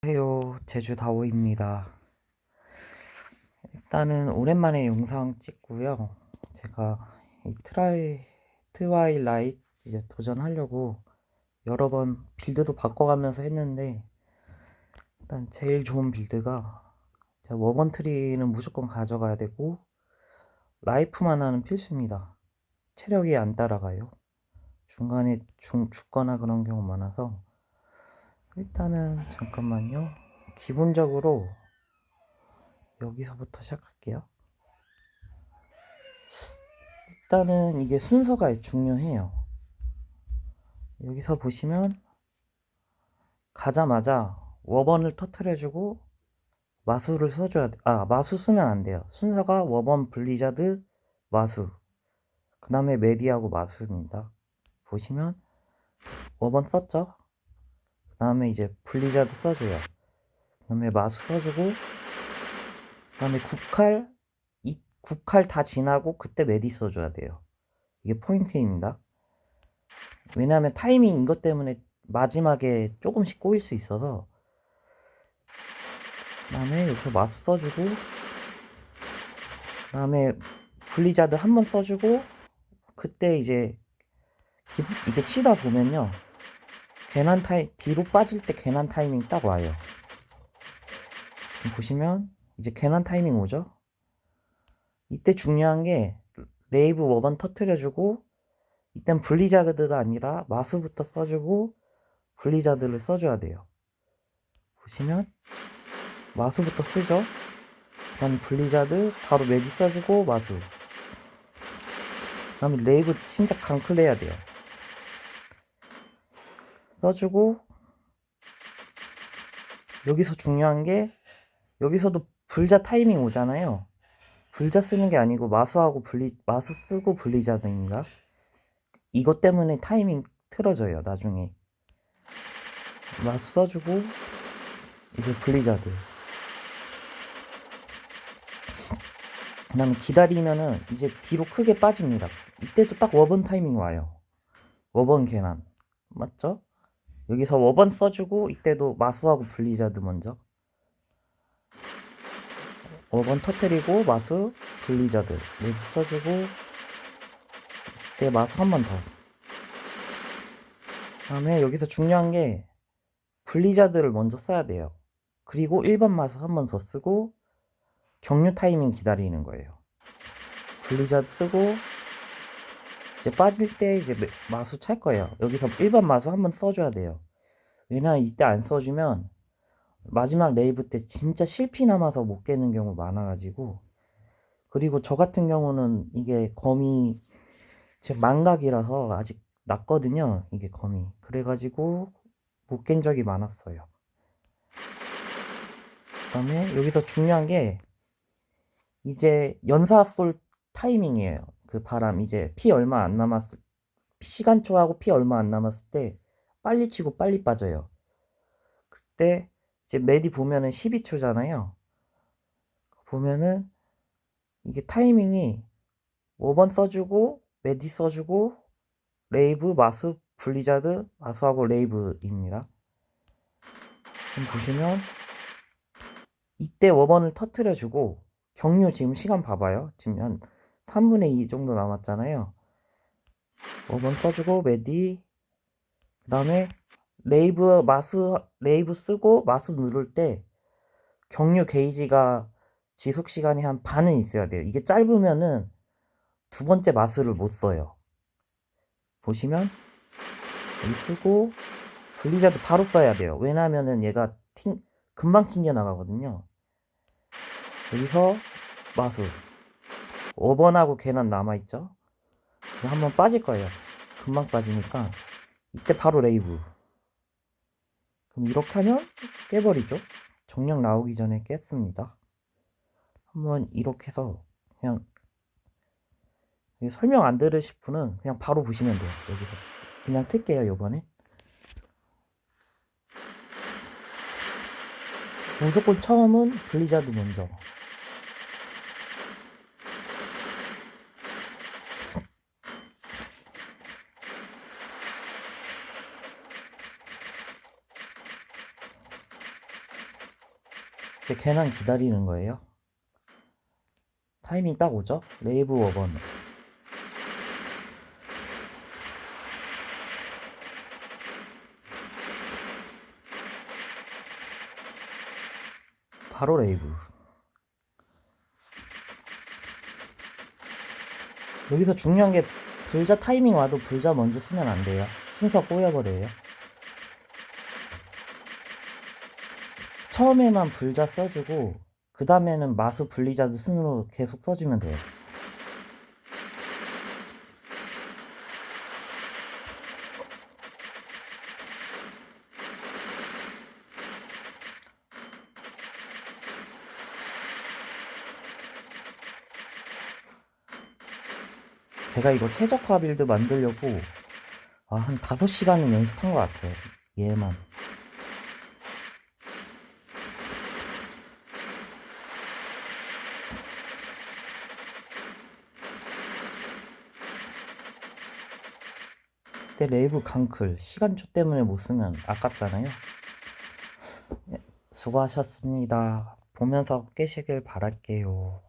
안녕하세요. 제주다오입니다. 일단은 오랜만에 영상 찍고요. 제가 이 트라이, 트와일라이트 이제 도전하려고 여러 번 빌드도 바꿔가면서 했는데 일단 제일 좋은 빌드가 제가 워번 트리는 무조건 가져가야 되고 라이프만 하는 필수입니다. 체력이 안 따라가요. 중간에 중, 죽거나 그런 경우 많아서 일단은 잠깐만요. 기본적으로 여기서부터 시작할게요. 일단은 이게 순서가 중요해요. 여기서 보시면 가자마자 워번을 터트려주고 마수를 써줘야 돼. 아, 마수 쓰면 안 돼요. 순서가 워번, 블리자드, 마수. 그 다음에 메디하고 마수입니다. 보시면 워번 썼죠? 그 다음에 이제 블리자드 써줘요. 그 다음에 마수 써주고, 그 다음에 국칼, 이 국칼 다 지나고 그때 메디 써줘야 돼요. 이게 포인트입니다. 왜냐하면 타이밍 이것 때문에 마지막에 조금씩 꼬일 수 있어서 그 다음에 여기서 마수 써주고 그 다음에 블리자드 한 번 써주고 그때 이제 기- 이게 치다 보면요 괜한 타이 뒤로 빠질 때 괜한 타이밍 딱 와요. 보시면 이제 괜한 타이밍 오죠. 이때 중요한 게 레이브 워번 터트려주고 이땐 블리자드가 아니라 마수부터 써주고 블리자드를 써줘야 돼요. 보시면 마수부터 쓰죠. 그다음 블리자드 바로 메디 써주고 마수. 그다음에 레이브 진짜 강클 해야 돼요. 써주고 여기서 중요한 게 여기서도 불자 타이밍 오잖아요. 불자 쓰는 게 아니고 마수하고 블리 마수 쓰고 블리자드입니다. 이것 때문에 타이밍 틀어져요. 나중에 마수 써주고 이제 블리자드. 그 다음에 기다리면은 이제 뒤로 크게 빠집니다. 이때도 딱 워번 타이밍 와요. 워번 개난 맞죠? 여기서 워번 써주고 이때도 마수하고 블리자드 먼저 워번 터트리고 마수 블리자드 여기 써주고 이때 마수 한 번 더. 그다음에 여기서 중요한 게 블리자드를 먼저 써야 돼요. 그리고 1번 마수 한 번 더 쓰고 경류 타이밍 기다리는 거예요. 블리자드 쓰고 이제 빠질 때 이제 매- 마수 찰 거예요. 여기서 1번 마수 한번 써줘야 돼요. 왜냐면 이때 안 써주면 마지막 레이브 때 진짜 실피 남아서 못 깨는 경우 많아가지고 그리고 저 같은 경우는 이게 검이 제 망각이라서 아직 낮거든요. 이게 검이 그래가지고 못 깬 적이 많았어요. 그다음에 여기서 중요한 게 이제 연사 쏠 타이밍이에요. 그 바람 이제 피 얼마 안 남았을 시간초하고 피 얼마 안 남았을 때 빨리 치고 빨리 빠져요. 그때 이제 메디 보면은 12초잖아요. 보면은 이게 타이밍이 5번 써주고 메디 써주고 레이브 마수 블리자드 마수하고 레이브입니다. 지금 보시면 이때 5번을 터트려주고 경류 지금 시간 봐봐요. 지금 한 3분의 2 정도 남았잖아요. 5번 써주고 메디 그 다음에 레이브 마수 레이브 쓰고 마수 누를 때 경류 게이지가 지속 시간이 한 반은 있어야 돼요. 이게 짧으면은 두 번째 마수를 못 써요. 보시면 여기 쓰고 블리자드 바로 써야 돼요. 왜냐면은 얘가 튕, 금방 튕겨 나가거든요. 여기서 마수 5번하고 걔는 남아있죠. 한번 빠질 거예요. 금방 빠지니까 이때 바로 레이브. 그럼 이렇게 하면 깨버리죠. 정령 나오기 전에 깼습니다. 한번 이렇게 해서 그냥 설명 안 들으실 분은 그냥 바로 보시면 돼요. 여기서 그냥 틀게요. 요번에 무조건 처음은 블리자드 먼저. 이제 걔만 기다리는 거예요. 타이밍 딱 오죠? 레이브 워번. 바로 레이브. 여기서 중요한 게 불자 타이밍 와도 불자 먼저 쓰면 안 돼요. 순서 꼬여버려요. 처음에만 불자 써주고 그 다음에는 마수 분리자드 순으로 계속 써주면 돼요. 제가 이거 최적화 빌드 만들려고 아, 한 5시간은 연습한 것 같아요. 얘만. 그때 레이브 강클 시간초 때문에 못 쓰면 아깝잖아요. 네, 수고하셨습니다. 보면서 깨시길 바랄게요.